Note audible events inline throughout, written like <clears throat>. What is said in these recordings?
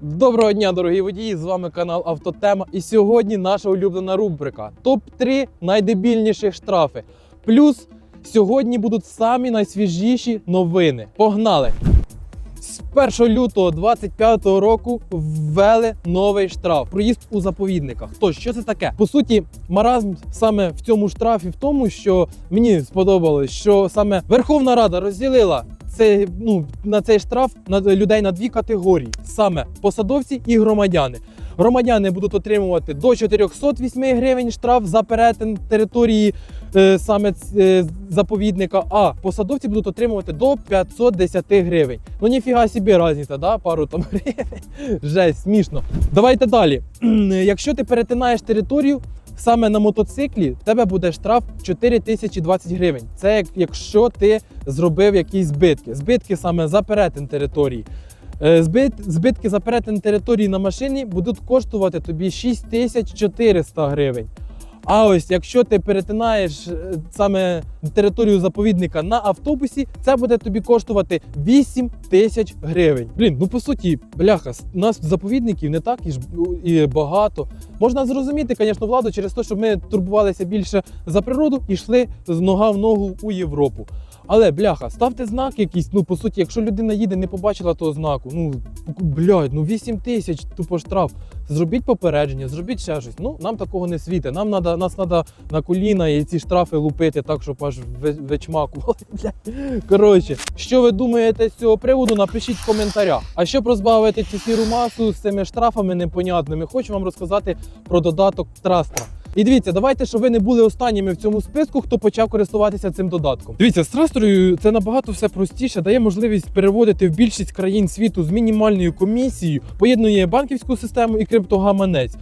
Доброго дня, дорогі водії! З вами канал Автотема. І сьогодні наша улюблена рубрика Топ-3 найдебільніших штрафи. Плюс сьогодні будуть самі найсвіжіші новини. Погнали! З 1 лютого 2025 року ввели новий штраф проїзд у заповідниках. Тож, що це таке? По суті, маразм саме в цьому штрафі в тому, що мені сподобалось, що саме Верховна Рада розділила це ну на цей штраф на людей на дві категорії: саме посадовці і громадяни. Громадяни будуть отримувати до 408 гривень штраф за перетин території е, саме е, заповідника, а посадовці будуть отримувати до 510 гривень. Ну ніфіга собі різниця, да? пару там гривень. <laughs> Жесть, смішно. Давайте далі. <clears throat> Якщо ти перетинаєш територію, саме на мотоциклі в тебе буде штраф 4020 гривень. Це як, якщо ти зробив якісь збитки. Збитки саме за перетин території. Е, Збит, збитки за перетин території на машині будуть коштувати тобі 6400 гривень. А ось якщо ти перетинаєш е, саме територію заповідника на автобусі, це буде тобі коштувати 8 тисяч гривень. Блін, ну по суті, бляха, нас заповідників не так і ж і багато. Можна зрозуміти, звісно, владу через те, що ми турбувалися більше за природу і йшли з нога в ногу у Європу. Але бляха, ставте знак якийсь. Ну по суті, якщо людина їде, не побачила того знаку. Ну блядь, ну 8 тисяч тупо штраф. Зробіть попередження, зробіть ще щось. Ну нам такого не світить. Нам надо, нас треба на коліна і ці штрафи лупити так, щоб аж <laughs> блядь. Коротше, що ви думаєте з цього приводу? Напишіть в коментарях. А щоб розбавити цю сіру масу з цими штрафами непонятними, хочу вам розказати про додаток Трастра. І дивіться, давайте, щоб ви не були останніми в цьому списку, хто почав користуватися цим додатком. Дивіться, з трастерою це набагато все простіше, дає можливість переводити в більшість країн світу з мінімальною комісією, поєднує банківську систему і криптогаманець.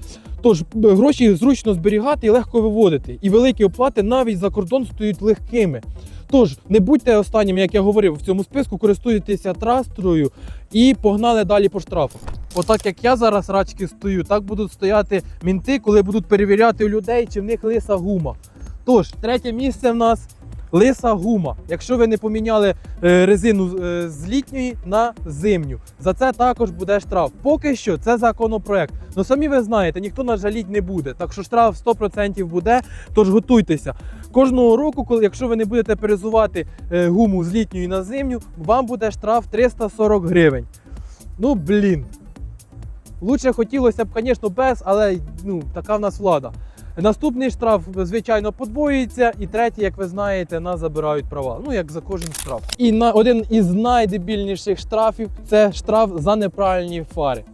Тож гроші зручно зберігати і легко виводити. І великі оплати навіть за кордон стають легкими. Тож не будьте останніми, як я говорив в цьому списку, користуйтеся трастрою і погнали далі по штрафах. Отак як я зараз рачки стою, так будуть стояти мінти, коли будуть перевіряти у людей, чи в них лиса гума. Тож, третє місце в нас лиса гума. Якщо ви не поміняли е, резину е, з літньої на зимню, за це також буде штраф. Поки що це законопроект. Ну самі ви знаєте, ніхто нас жаліть не буде. Так що штраф 100% буде. Тож готуйтеся. Кожного року, коли якщо ви не будете перезувати е, гуму з літньої на зимню, вам буде штраф 340 гривень. Ну блін. Лучше хотілося б, звісно, без, але ну, така в нас влада. Наступний штраф, звичайно, подвоюється, і третій, як ви знаєте, нас забирають права. Ну, як за кожен штраф. І на один із найдебільніших штрафів це штраф за неправильні фари.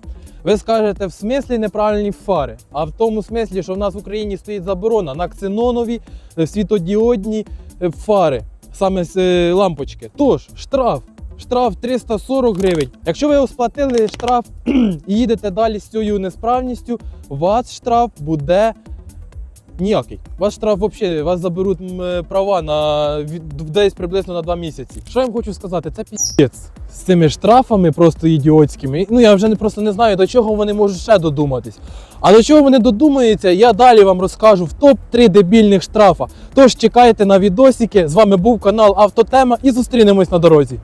Ви скажете, в смислі неправильні фари, а в тому смислі, що в нас в Україні стоїть заборона на ксенонові е, світодіодні е, фари, саме з е, лампочки. Тож, штраф. Штраф 340 гривень. Якщо ви сплатили штраф <clears throat> і їдете далі з цією несправністю, у вас штраф буде ніякий. Ваш штраф взагалі вас заберуть е, права на десь приблизно на 2 місяці. Що я вам хочу сказати, це піздець з цими штрафами просто ідіотськими. Ну я вже не просто не знаю, до чого вони можуть ще додуматись. А до чого вони додумаються, я далі вам розкажу в топ-3 дебільних штрафа. Тож чекайте на відосики. З вами був канал Автотема і зустрінемось на дорозі.